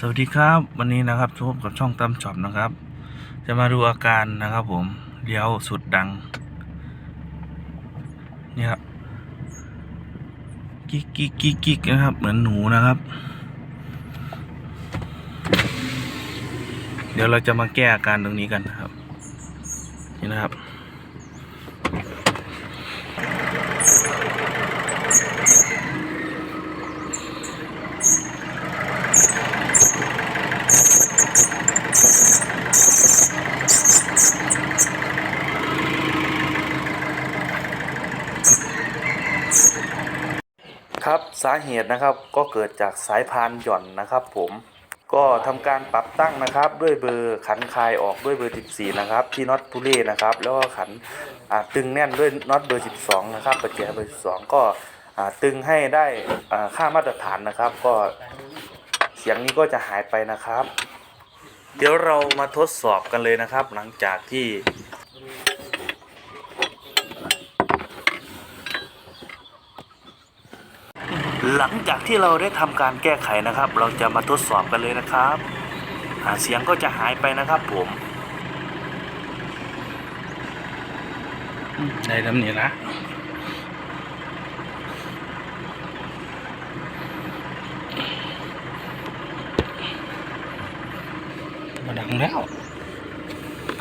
สวัสดีครับวันนี้นะครับพบกับช่องตั้มช็อปนะครับ จะมาดูอาการนะครับ ผมเลี้ยวสุดดังเนี่ยครับกิ๊กกิ๊กกิ๊กกิ๊กนะครับ เหมือนหนูนะครับ เดี๋ยวเราจะมาแก้อาการตรงนี้กันนะครับ นี่นะครับ ครับสาเหตุนะครับก็เกิดจากสายพานหย่อนนะครับ ผมก็ทำการปรับตั้งนะครับ ด้วยเบอร์ขันคายออกด้วยเบอร์ 14 นะครับ ที่น็อตพุเล่นะครับ แล้วก็ขันตึงแน่นด้วยน็อตเบอร์ 12 นะครับประแจเบอร์ 12 ก็ตึงให้ได้ค่ามาตรฐานนะครับ ก็เสียงนี้ก็จะหายไปนะครับ เดี๋ยวเรามาทดสอบกันเลยนะครับ หลังจากที่ หลังจากที่เราได้ทำการแก้ไขนะครับ เราจะมาทดสอบกันเลยนะครับอ่าเสียงก็จะหายไปนะครับผมอืมได้ทำนี่นะมาดังแล้ว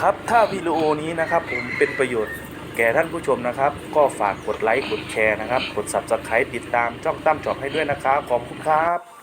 ครับถ้าวิดีโอนี้นะครับผมเป็นประโยชน์ แก่ท่านผู้ชมนะครับ ก็ฝากกดไลค์กดแชร์นะครับ กด subscribe ติดตามช่องตั้มจอบให้ด้วยนะครับ ขอบคุณครับ